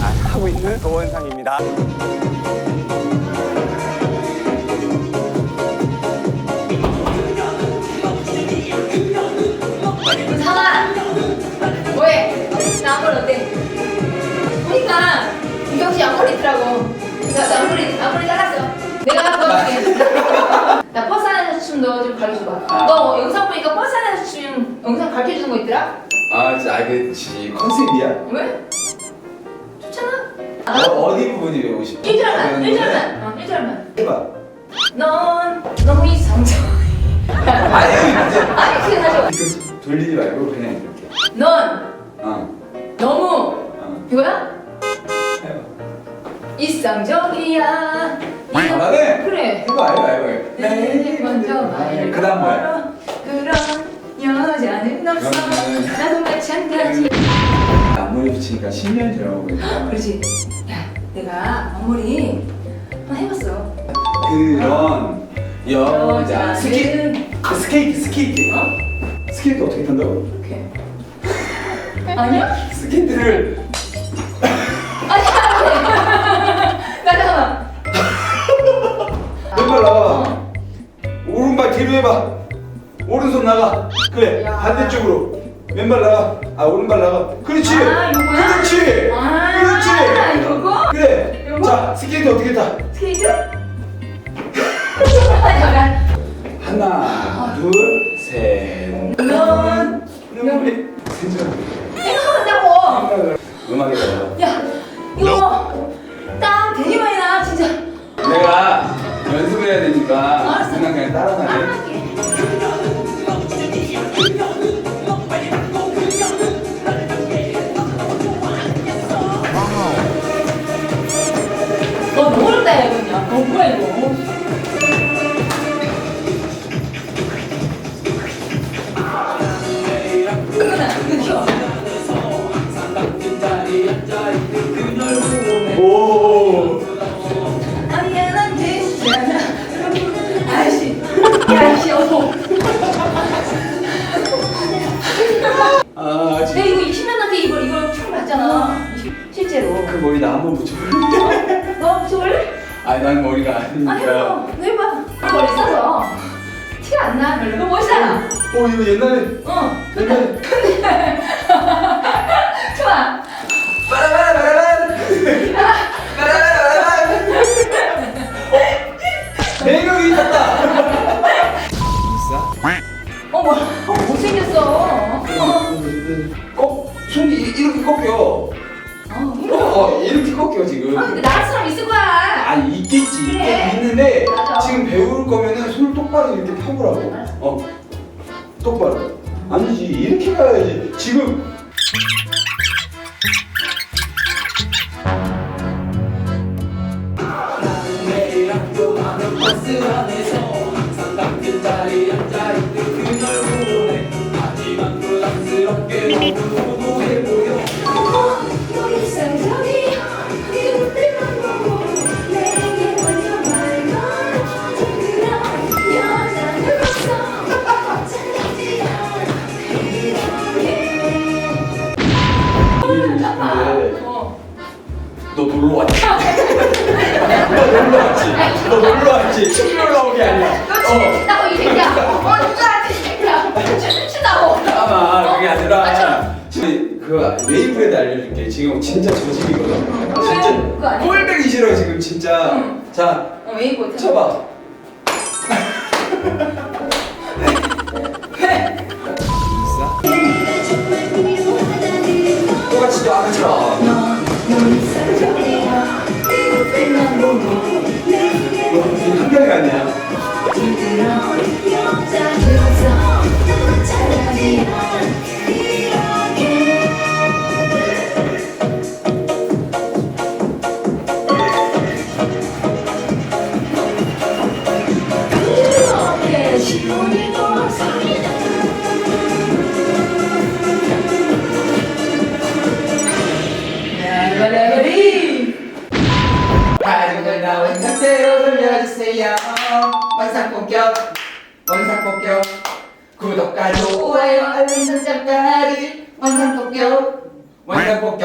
하고 있는 도원상입니다. 상아 뭐해? 나 앞머리 어때? 보니까 이경씨 앞머리 있더라고 나, 나 앞머리 앞머리 잘랐어 내가 도와줄게 나 버스 안에서 춤도 좀 가르쳐봐 아. 너 영상 보니까 버스 안에서 춤 영상 가르쳐주는 거 있더라? 아, 진짜 알겠지. 컨셉이야? 왜? 어, 어디 부분이 배우고 싶어? 1절만 1절만 어 1절만 해봐. 넌 너무 이상적 아니, 이제 아니 그게 사실 이거 돌리지 말고 그냥 이렇게. 넌 어, 너무 어. 이거야? 해봐. 이상적이야 잘하네. 그래 해봐, 해봐, 해봐. 내 먼저 말을 그 다음 뭐야? 걸어. 그런 여자는 없어 그러면은- 나도 마찬가지 앞머리 붙이니까 10년 전하고 그렇지. 야 내가 앞머리 한번 해봤어. 그런 여자. 스케이트 여자는 스케이트 스케이트. 어? 스케이트 어떻게 탄다고? 이렇게 아니야? 스케이트를 아니 나 잠깐만. 왼발 나가 어. 오른발 뒤로 해봐. 오른손 나가. 그래. 야. 반대쪽으로 왼발 나가. 아 오른발 나가. 그렇지. 아, 요거야? 그렇지. 아, 그렇지. 요거? 그래. 요거? 자 스케이트 어떻게 타? 스케이트? 잠깐 하나 둘 셋. 넌 눈물이 세죠 생각한다고. 음악에 넣어 야 이거 땀 되게 많이 나 진짜. 내가 연습을 해야 되니까 알았어. 그냥 따라가네 따라할게 아, 내 진짜. 이거 20년 넘게 이거 이거 춤 봤잖아. 실제로. 그 머리 나 한번 붙여볼래? 너 붙여볼래? 아니 난 머리가 아니 아니니까 너 해봐 머리 있어서. 티가 안나. 별로 너 멋있잖아 어 이거 옛날에. 어. 옛날 어 뭐, 어, 못생겼어. 어, 꼭 손이 이- 이렇게 꺾여. 어, 어, 힘들어 어 이렇게 꺾여 지금. 아 근데 나갈 사람 있을 거야. 아 있겠지. 그래. 있는데 맞아. 지금 배울 거면은 손 똑바로 이렇게 펴보라고. 알았어. 어 똑바로. 아니지 이렇게 가야지. 지금 너 놀러 왔지? 너 놀러 왔지? 너 놀러 왔지? 춤 놀러 온게 아니야 어이 새끼야. 어 누가 이 그거 웨이브레드 알려줄게 지금 진짜 그거 진짜 아니야? 꼴배기 싫어 지금 진짜 응. 자어 웨이브 쳐봐 똑같이 또 아까처럼 한결이 아니야 레벨이 가족을 나온 상태로 돌려주세요 원상 본격 원상 본격 구독과 좋아요 알림 설정까지 원상 본격 원상 본격 짜장